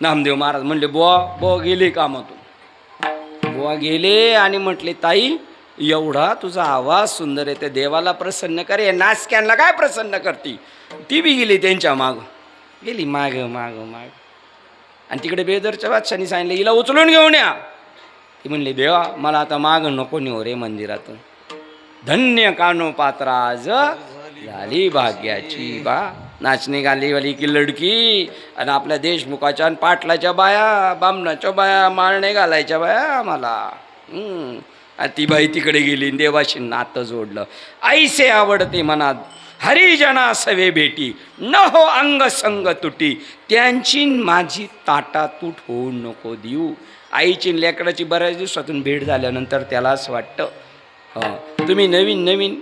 नामदेव महाराज म्हणले बुवा बुवा गेले कामातून. बुवा गेले आणि म्हटले ताई एवढा तुझा आवाज सुंदर आहे त्या देवाला प्रसन्न कर या नाचक्यांना काय प्रसन्न करती? ती बी गेली त्यांच्या माग. गेली माग माग माग. आणि तिकडे बेदरच्या बादशाने सांगितलं हिला उचलून घेऊन या. ती म्हणली देवा मला आता माग नको नेऊ रे मंदिरातून. धन्य कानो पात्राज झाली भाग्याची बा. नाचणी गालीवाली की लडकी. आणि आपल्या देशमुखाच्या आणि पाटलाच्या बाया बामणाच्या बाया माळणे घालायच्या बाया आम्हाला. आणि ती बाई तिकडे गेली देवाशी नातं जोडलं. ऐसे आवडते मनात हरिजना सवे भेटी न हो अंग संग तुटी. त्यांची माझी ताटा तूट होऊ नको देऊ. आईची लेकडाची बऱ्याच दिवसातून भेट झाल्यानंतर त्याला असं वाटतं. तुम्ही नवीन नवीन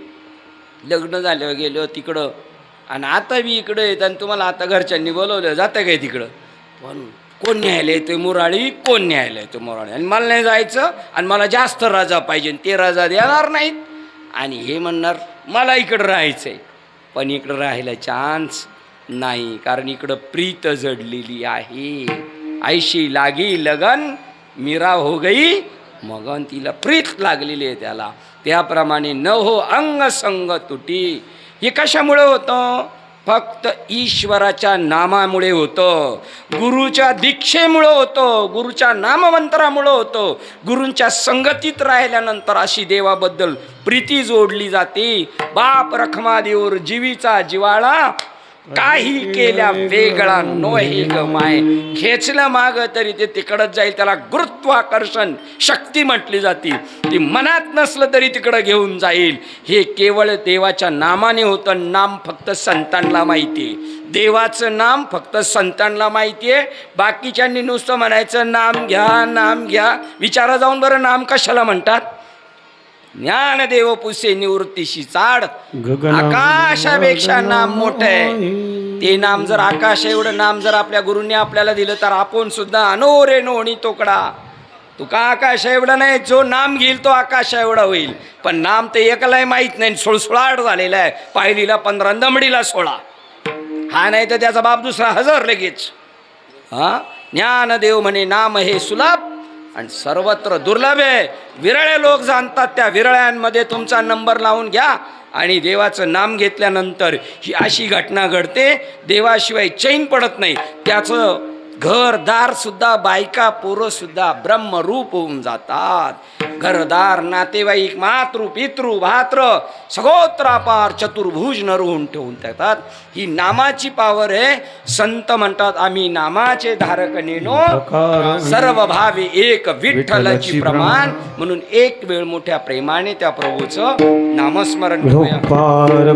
लग्न झाल्यावर गेलो हो तिकडं. आणि आता बी इकडं येत आणि तुम्हाला आता घरच्यांनी बोलवलं जातं काय तिकडं? पण कोण न्यायला येतो मुराळी? कोण न्यायला येतो मुराळी? आणि मला नाही जायचं आणि मला जास्त राजा पाहिजे ते राजा देणार नाहीत. आणि हे म्हणणार मला इकडं राहायचं आहे पण इकडं राहायला चान्स नाही कारण इकडं प्रीत जडलेली आहे. आईशी लागी लगन मीरा हो गई मगन तिला प्रीत लागलेली आहे त्याला. त्याप्रमाणे न हो अंग संग तुटी. हे कशामुळं होतं? फक्त ईश्वराच्या नामामुळे होतं. गुरुच्या दीक्षेमुळं होतं. गुरुच्या नाममंत्रामुळं होतं. गुरूंच्या संगतीत राहिल्यानंतर अशी देवाबद्दल प्रीती जोडली जाते. बाप रखमादेवर जीवीचा जिवाळा काही केल्या वेगळा नोही गमाय माय. खेचलं माग तरी ते तिकडच जाईल त्याला गुरुत्वाकर्षण शक्ती म्हटली जाते. ती मनात नसलं तरी तिकडं घेऊन जाईल. हे केवळ देवाच्या नामाने होतं नाम फक्त संतांना माहिती आहे देवाचं नाम फक्त संतांना माहिती आहे बाकीच्यांनी नुसतं म्हणायचं नाम घ्या नाम घ्या. विचारा जाऊन बरं नाम कशाला म्हणतात? ज्ञानदेव पुसे निवृत्तीशी चाड. आकाशापेक्षा नाम मोठं आहे. ते नाम जर आकाश एवढं नाम जर आपल्या गुरूंनी आपल्याला दिलं तर आपण सुद्धा अनोरे नोणी तोकडा. तू का आकाश एवढा नाही जो नाम घेईल तो आकाश एवढा होईल. पण नाम ते एकालाही माहीत नाही सुळसुळाट झालेला आहे. पायलीला पंधरा दमडीला सोळा. हा नाही तर त्याचा बाप दुसरा हजर लगेच. हा? ज्ञानदेव म्हणे नाम हे सुलभ आणि सर्वत्र दुर्लभ आहे विरळे लोक जाणतात त्या विरळ्यांमध्ये तुमचा नंबर लावून घ्या आणि देवाचं नाम घेतल्यानंतर ही अशी घटना घडते. देवाशिवाय चैन पडत नाही. त्याचं घरदार सुद्धा बायका पोरंसुद्धा ब्रह्मरूप होऊन जातात. घरदार नातेवाईक मातृ पितृ भात्र सगोत्रापार चतुर्भुज होऊन ठेवून टाकतात ही नामाची पावर आहे. संत म्हणतात आम्ही नामाचे धारक नेनो सर्व भावी एक विठ्ठलाची प्रमाण. म्हणून एक वेळ मोठ्या प्रेमाने त्या प्रभूचं नामस्मरण करूया. पार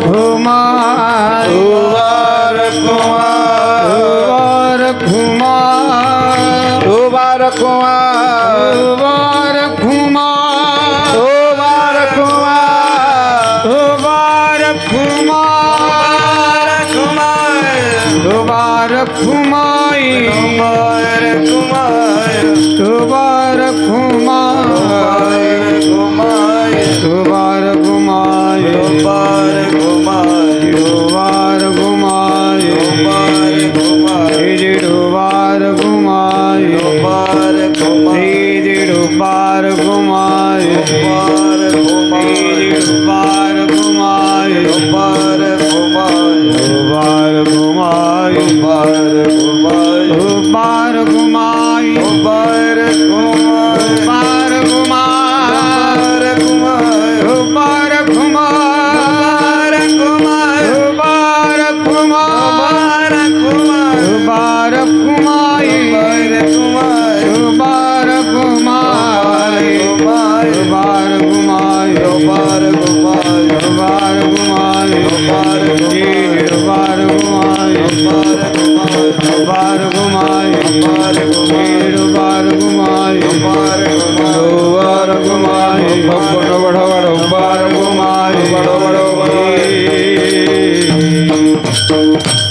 কুমার উবার কুমার উবার কুমার উবার কুমার উবার কুমার উবার কুমার উবার কুমার কুমার কুমার কুমার কুমার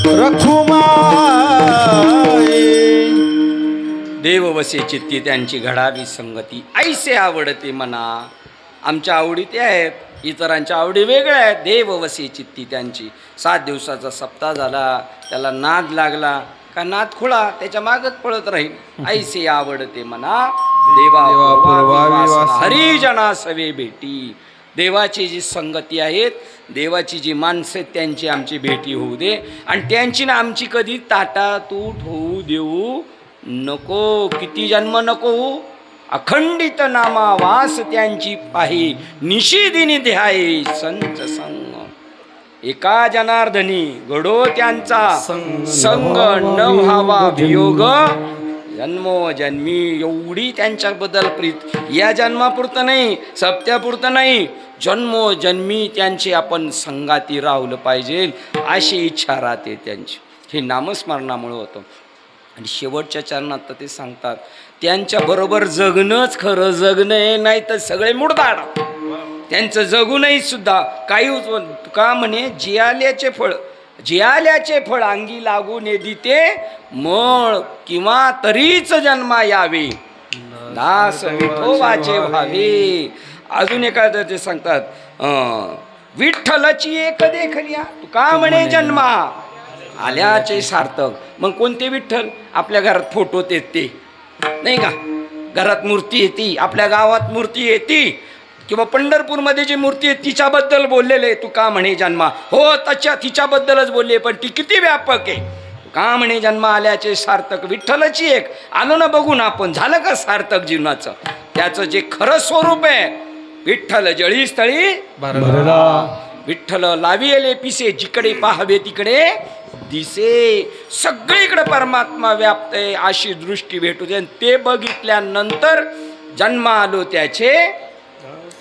रखुमाई. देववसे चित्ती त्यांची घडावी संगती. ऐसे आवडते म्हणा आमच्या आवडी ते आहेत इतरांच्या आवडी वेगळ्या आहेत. देववसे चित्ती त्यांची. सात दिवसाचा सप्ताह झाला त्याला नाद लागला. का नाद खुळा? त्याच्या मागत पळत राहील. ऐसे आवडते म्हणा देवा हरिजना सवे भेटी. देवाची जी संगती आहेत देवाची जी माणसं आहेत त्यांची आमची भेटी होऊ दे. आणि त्यांची ना आमची कधी ताटातूट होऊ देऊ नको. किती जन्म नको होऊ अखंडित नामा वास त्यांची पाही निशिदिनी ध्याये संत संग. एका जनार्दनी घडो त्यांचा. संग न व्हावा वियोग. जन्मोजन्मी एवढी त्यांच्याबद्दल प्रीत. या जन्मापुरतं नाही सप्त्यापुरतं नाही. जन्मोजन्मी त्यांची आपण संगाती राहलं पाहिजे अशी इच्छा राहते त्यांची. हे नामस्मरणामुळं होतं. आणि शेवटच्या चरणात तर ते सांगतात त्यांच्याबरोबर जगणंच खरं जगणं आहे नाही तर सगळे मुडदाड त्यांचं जगूनही सुद्धा काही का म्हणे जियाल्याचे फळ जियाल्याचे फळ अंगी लागून येदिते मळ किंवा तरीच जन्मा यावे. दास विठोबाचे व्हावे. अजून एका ते सांगतात विठ्ठलाची एक देखलिया तू का म्हणे. जन्मा. आल्याचे सार्थक. मग कोणते विठ्ठल? आपल्या घरात फोटो येत ते नाही का? घरात मूर्ती येते आपल्या गावात मूर्ती येते. किंवा पंढरपूरमध्ये जी मूर्ती आहे तिच्याबद्दल बोललेले तू का म्हणे जन्मा? हो त्याच्या तिच्याबद्दलच बोलले पण ती किती व्यापक आहे? का म्हणे जन्म आल्याचे सार्थक? विठ्ठलाची एक. आलो ना बघून आपण. झालं का सार्थक जीवनाचं? त्याचं जे खरं स्वरूप आहे विठ्ठल जळी स्थळी भरला. विठ्ठल लाविले पिसे जिकडे पाहावे तिकडे दिसे. सगळीकडे परमात्मा व्याप्त आहे अशी दृष्टी भेटू दे. आणि ते बघितल्यानंतर जन्म आलो त्याचे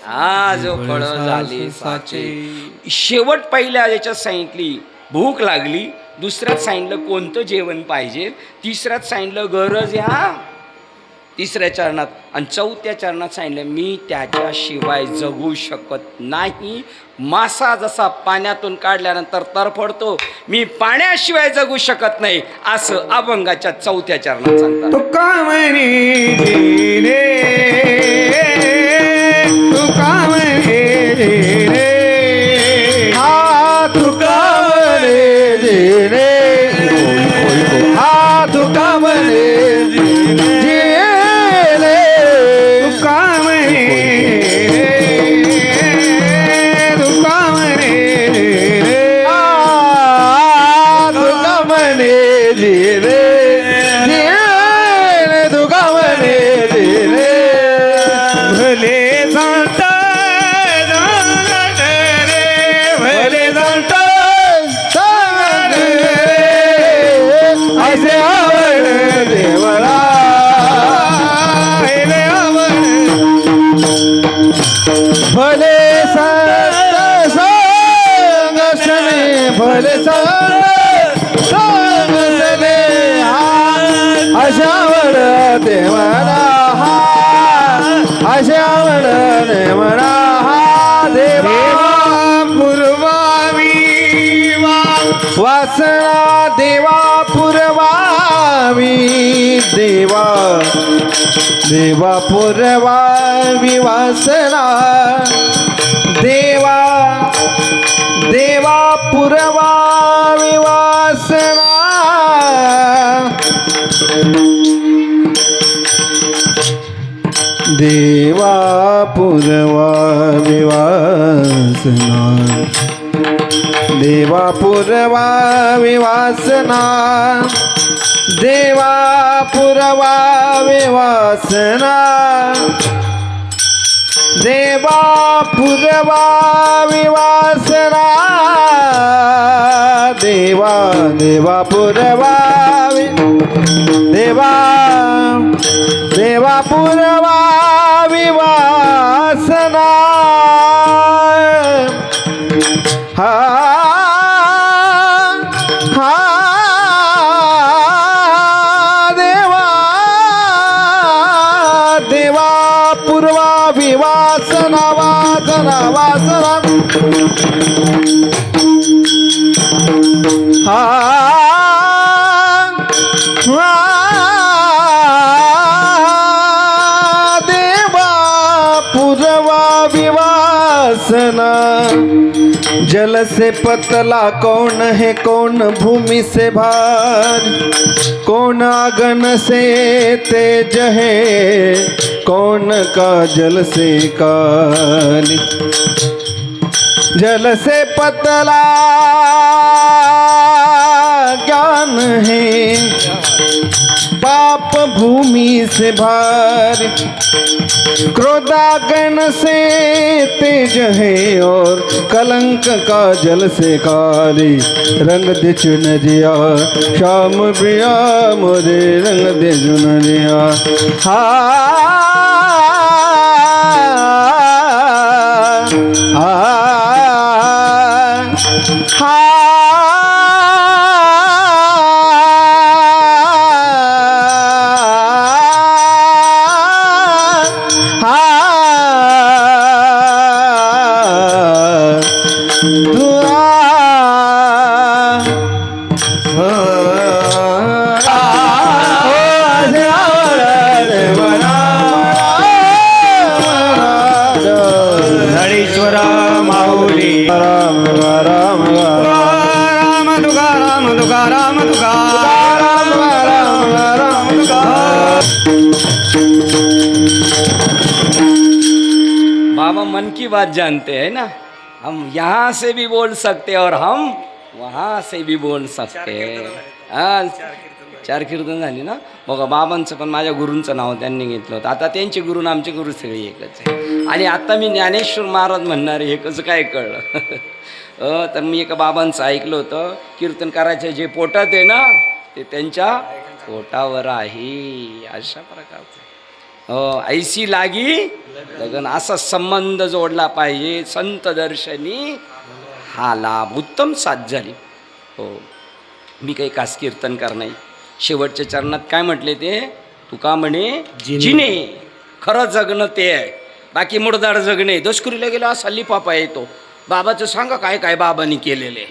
आज फळ झाले साचे. शेवट पहिल्या याच्यात सांगितली भूक लागली. दुसऱ्यात सांगितलं कोणतं जेवण पाहिजे? तिसऱ्यात सांगितलं गरज या. तिसऱ्या चरणात आणि चौथ्या चरणात सांगितलं मी त्याच्याशिवाय जगू शकत नाही. मासा जसा पाण्यातून काढल्यानंतर तरफडतो मी पाण्याशिवाय जगू शकत नाही असं अभंगाच्या चौथ्या चरणात सांगतात. हा तुका असे आवड देवळा. आवड भले संगसने भले संगसने हा. अशावर देवना हा. देवा पूर्वावी वासना पुरवावी देवा. देवा पुरवावी वासना देवा देवा पुरवावी वासना देवा पुरवावी वासना देवा पूर्वावी वासना देवा पुरवावे वासना. देवा पुरवावे वासना. देवा देवा पुरवावे. देवा देवा पुरवावे वासना. हा हा पूर्वाभि वासना वासना वासना हा देवा जल से पतला कौन है कौन भूमि से भार? कौन आगन से तेज है कौन का जल से काली? जल से पतला ज्ञान है। पाप भूमि से भार। क्रोधागन से तेज है और कलंक का जल से काली रंग दे चुनरिया श्याम प्रिया मोरे रंग दे चुनरिया हा हा हरीश्वर तुका राम राम तुका राम बाबा मन की बात जानते हैं ना? हम यहाँ से भी बोल सकते और हम वहाँ से भी बोल सकते हैं। हा चार कीर्तन झाली ना? बघा बाबांचं पण माझ्या गुरूंचं नाव त्यांनी घेतलं होतं. आता त्यांचे गुरु आमचे गुरु सगळे एकच आहे आणि आता मी ज्ञानेश्वर महाराज म्हणणार हे कसं काय कळलं? तर मी एका बाबांचं ऐकलं होतं कीर्तन करायचे जे पोटात आहे ना ते त्यांच्या पोटावर आहे. अशा प्रकारचं. हो ऐशी लागी लग्न असा संबंध जोडला पाहिजे. संत दर्शनी हा लाभ उत्तम साथ झाली. हो. मी काही कास कीर्तन कर नाही. शेवटच्या चरणात काय म्हटले ते? तुका म्हणे जिने. खरं जगणं ते आहे. बाकी मुडदार जगणे. दशकुरीला गेला असा लिपापा येतो. बाबाचं सांगा काय काय बाबांनी केलेले.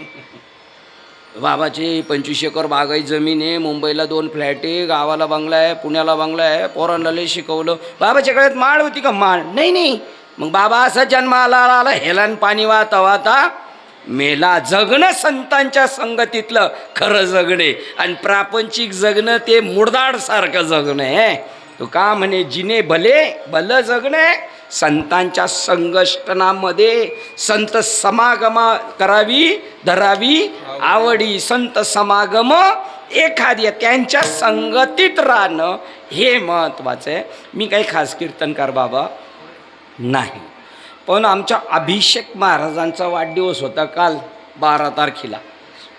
बाबाची पंचवीस एकर बागाई जमीन आहे मुंबईला दोन फ्लॅट आहे गावाला बंगला आहे पुण्याला बंगला आहे पोरांना लय शिकवलं. बाबाच्या काळात माळ होती का? माळ. नाही नाही. मग बाबा असा जन्माला आला हेलान पाणी वाहता वाहता मेला जगणं संतांच्या संगतीतलं खरं जगणे. आणि प्रापंचिक जगणं ते मुडदाडसारखं जगणं आहे. तो का म्हणे जिने भले भलं जगणे संतांच्या संगष्टनामध्ये संत समागमा करावी धरावी. आवडी संत समागम एखाद्या त्यांच्या संगतीत राहणं हे महत्त्वाचं आहे. मी काही खास कीर्तनकार बाबा नाही. पण आमच्या अभिषेक महाराजांचा वाढदिवस होता काल बारा तारखेला.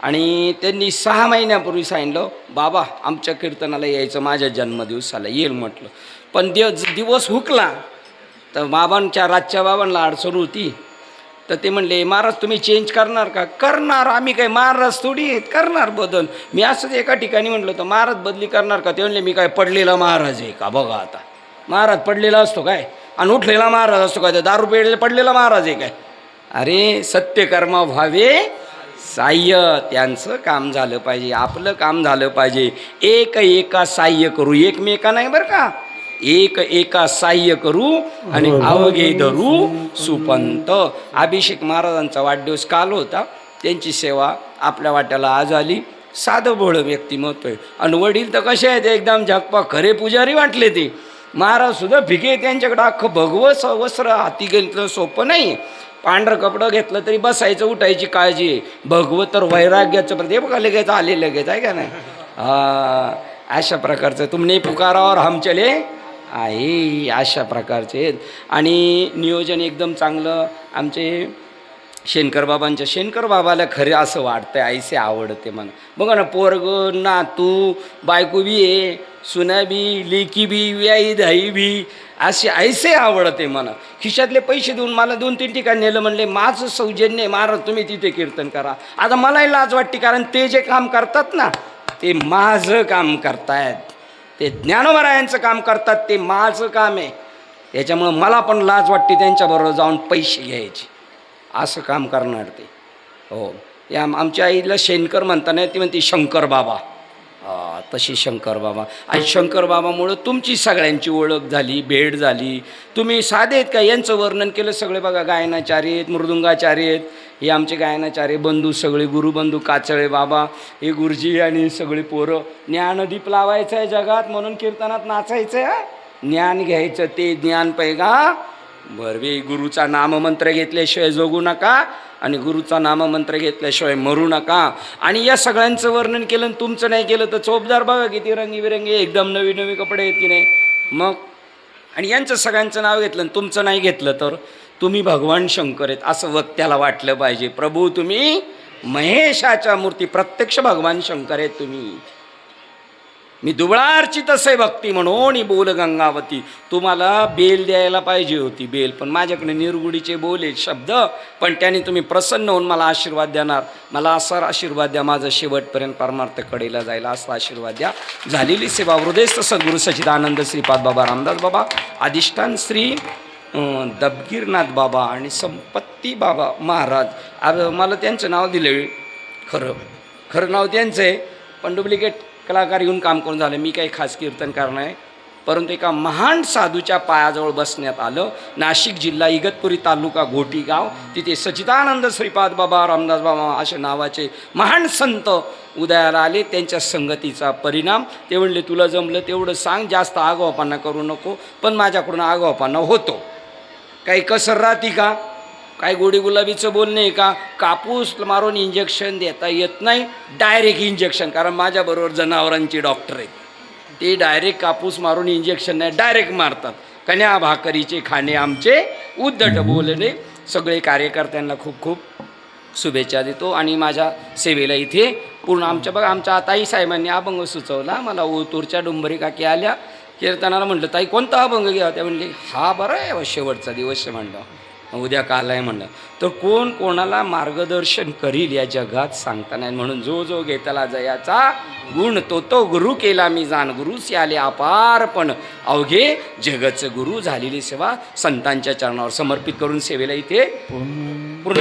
आणि त्यांनी सहा महिन्यापूर्वी सांगितलं बाबा आमच्या कीर्तनाला यायचं माझ्या जन्मदिवसाला. येईल म्हटलं. पण दिवस दिवस हुकला. तर बाबांच्या राजच्या बाबांना अडचण होती. तर ते म्हणले महाराज तुम्ही चेंज करणार का? करणार आम्ही काय महाराज थोडी आहेत करणार बदल. मी असंच एका ठिकाणी म्हटलं तर महाराज बदली करणार का? ते म्हणले मी काय पडलेला महाराज आहे का? बघा आता. महाराज पडलेला असतो काय? आणि उठलेला महाराज असतो काय? ते दारू पेडले पडलेला महाराज आहे काय? अरे सत्यकर्म व्हावे. साह्य त्यांचं काम झालं पाहिजे आपलं काम झालं पाहिजे. एक एका साह्य करू एकमेका नाही बरं का? एक एका साह्य करू आणि अवघे धरू सुपंत. अभिषेक महाराजांचा वाढदिवस काल होता. त्यांची सेवा आपल्या वाट्याला आज आली. साधं भोळं व्यक्तिमत्व आहे. आणि वडील तर कसे आहेत एकदम झकपा खरे पुजारी वाटले ते. महाराज सुद्धा भिके त्यांच्याकडं अख्खं भगवं स वस्त्र हाती घेतलं सोपं नाही. पांढरं कपडं घेतलं तरी बसायचं उठायची काळजी आहे. भगवं तर वैराग्याचं प्रति बघा लगेच आले लगेच आहे का नाही? हा अशा प्रकारचं. तुमने पुकारावर हम चले आहे अशा प्रकारचे. आहेत आणि नियोजन एकदम चांगलं. आमचे शेनकर बाबांच्या शेनकर बाबाला खरं असं वाटतं आईसे आवडते मला. बघा ना पोरग नातू बायको बी आहे सुना बी लेकी बी व्याई धाई बी असे ऐसे आवडते म्हणा खिशातले पैसे देऊन मला दोन तीन ठिकाणी नेलं म्हणले माझं सौजन्य मार महाराज तुम्ही तिथे कीर्तन करा. आता मलाही लाज वाटते कारण ते जे काम करतात ना ते माझं काम करतायत. ते ज्ञानोबरायांचं काम करतात ते माझं काम आहे. त्याच्यामुळं मला पण लाज वाटते त्यांच्याबरोबर जाऊन पैसे घ्यायचे. असं काम करणार ते. हो. या आमच्या आईला शेणकर म्हणताना ती म्हणते शंकर बाबा. तशी शंकर बाबा. आणि शंकर बाबामुळं तुमची सगळ्यांची ओळख झाली भेट झाली. तुम्ही साधे आहेत का? यांचं वर्णन केलं सगळे बघा. गायनाचार्य आहेत मृदुंगाचार्य आहेत. हे आमचे गायनाचार्य बंधू सगळे गुरुबंधू काचळे बाबा. हे गुरुजी आणि सगळी पोरं. ज्ञानदीप लावायचं आहे जगात म्हणून कीर्तनात नाचायचं आहे ज्ञान घ्यायचं ते ज्ञान पैगा. भरवे गुरुचा नाममंत्र घेतल्याशिवाय जगू नका. आणि गुरुचा नाममंत्र घेतल्याशिवाय मरू नका. आणि या सगळ्यांचं वर्णन केलं आणि तुमचं नाही केलं तर चोपदार बघा किती रंगीबिरंगी एकदम नवी नवी कपडे आहेत की नाही. मग? आणि यांचं सगळ्यांचं नाव घेतलं आणि तुमचं नाही घेतलं तर तुम्ही भगवान शंकर आहेत असं वक्त्याला वाटलं पाहिजे. प्रभू तुम्ही महेशाच्या मूर्ती प्रत्यक्ष भगवान शंकर आहेत तुम्ही. मी दुबळार्चित असे भक्ती म्हणून बोल गंगावती. तुम्हाला बेल द्यायला पाहिजे होती बेल पण माझ्याकडे निरगुडीचे बोल आहेत शब्द. पण त्याने तुम्ही प्रसन्न होऊन मला आशीर्वाद देणार. मला असा आशीर्वाद द्या माझं शेवटपर्यंत परमार्थ कडेला जायला असा आशीर्वाद द्या. झालेली सेवा हृदयस्थ सद्गुरू सचिदानंद श्रीपाद बाबा रामदास बाबा अधिष्ठान श्री दबगीरनाथ बाबा आणि संपत्ती बाबा महाराज. मला त्यांचं नाव दिलं खरं खरं नाव त्यांचं आहे. पण डुप्लिकेट कलाकार येऊन काम करून झालं. मी काही खास कीर्तनकार नाही. परंतु एका महान साधूच्या पायाजवळ बसण्यात आलं. नाशिक जिल्हा इगतपुरी तालुका घोटी गाव तिथे सचिदानंद श्रीपाद बाबा रामदास बाबा असे नावाचे महान संत उदयाला आले. त्यांच्या संगतीचा परिणाम. ते म्हणले तुला जमलं तेवढं सांग. जास्त आगोपांना करू नको. पण माझ्याकडून आगोपांना होतो. काही कसर राहती का? काय गोडी गुलाबीचं बोलणे का? कापूस मारून इंजेक्शन देता येत नाही डायरेक्ट इंजेक्शन कारण माझ्याबरोबर जनावरांची डॉक्टर आहेत. ते डायरेक्ट कापूस मारून इंजेक्शन नाही डायरेक्ट मारतात. कन्या भाकरीचे खाणे आमचे उद्धट बोलणे. सगळे कार्यकर्त्यांना खूप खूप शुभेच्छा देतो आणि माझ्या सेवेला इथे पूर्ण आमच्या बघा आमच्या ताई साहेबांनी अभंग सुचवला. मला ओतूरच्या डुंबरी काकी आल्या. कीर्तनाला म्हटलं ताई कोणता अभंग घ्या? त्या म्हणली हा बरं आहे शेवटचा दिवस म्हणलं. उद्या काल आहे म्हणलं. तर कोण कोणाला मार्गदर्शन करील या जगात सांगता नाही म्हणून जो जो घेतला जयाचा गुण तो तो गुरु केला मी जाण. गुरुस आले अपार पण अवघे जगतचं गुरु झालेली सेवा संतांच्या चरणावर समर्पित करून सेवेला इथे पूर्ण